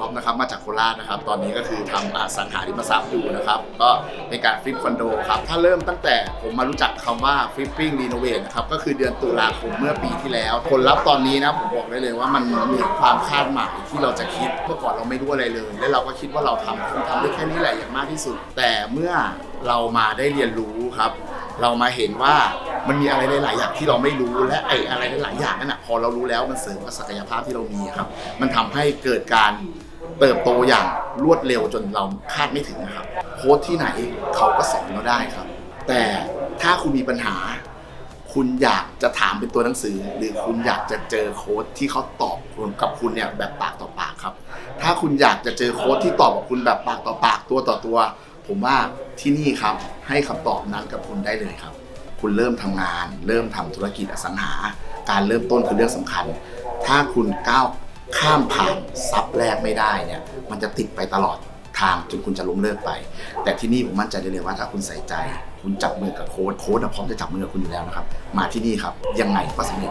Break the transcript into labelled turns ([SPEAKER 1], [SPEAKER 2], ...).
[SPEAKER 1] ก๊อฟนะครับมาจากโคราชนะครับ ตอนนี้ก็คือทำอสังหาริมทรัพย์อยู่นะครับ ก็เป็นการฟลิปคอนโดครับถ้าเริ่มตั้งแต่ผมมารู้จักคำว่าฟลิปปิ้งรีโนเวทนะครับก็คือเดือนตุลาคมเมื่อปีที่แล้ว ผลลัพธ์ตอนนี้นะผมบอกได้เลยว่ามันมีความคาดหมายที่เราจะคิดเมื่อก่อนเราไม่รู้อะไรเลย และเราก็คิดว่าเราทำคงทำได้แค่นี้แหละอย่างมากที่สุด แต่เมื่อเรามาได้เรียนรู้ครับเรามาเห็นว่ามันมีอะไรหลาย ๆ อย่างที่เราไม่รู้และไอ้อะไรหลาย ๆ อย่างนั่นนะพอเรารู้แล้วมันเสริมกับศักยภาพที่เรามีครับ มันทำให้เกิดการ เติบโตอย่างรวดเร็วจนเราคาดไม่ถึงนะครับโค้ชที่ไหนเขาก็สอนเราได้ครับ แต่ถ้าคุณมีปัญหา คุณอยากจะถามเป็นตัวหนังสือ หรือคุณอยากจะเจอโค้ดที่เขาตอบคุณกับคุณเนี่ยแบบปากต่อปากครับ ถ้าคุณอยากจะเจอโค้ดที่ตอบกับคุณแบบปากต่อปากตัวต่อตัว ผมว่าที่นี่ครับให้คำตอบนั้นกับคุณได้เลยครับ คุณเริ่มทำงาน เริ่มทำธุรกิจอสังหา การเริ่มต้นคือเรื่องสำคัญ ถ้าคุณก้าว ข้ามผ่านซับแรกไม่ได้เนี่ย มันจะติดไปตลอดทางจนคุณจะล้มเลิกไป แต่ที่นี่ผมมั่นใจได้เลยว่าถ้าคุณใส่ใจ คุณจับมือกับโค้ดโค้ดอะพร้อมจะจับมือกับคุณอยู่แล้วนะครับ มาที่นี่ครับยังไงก็สำเร็จ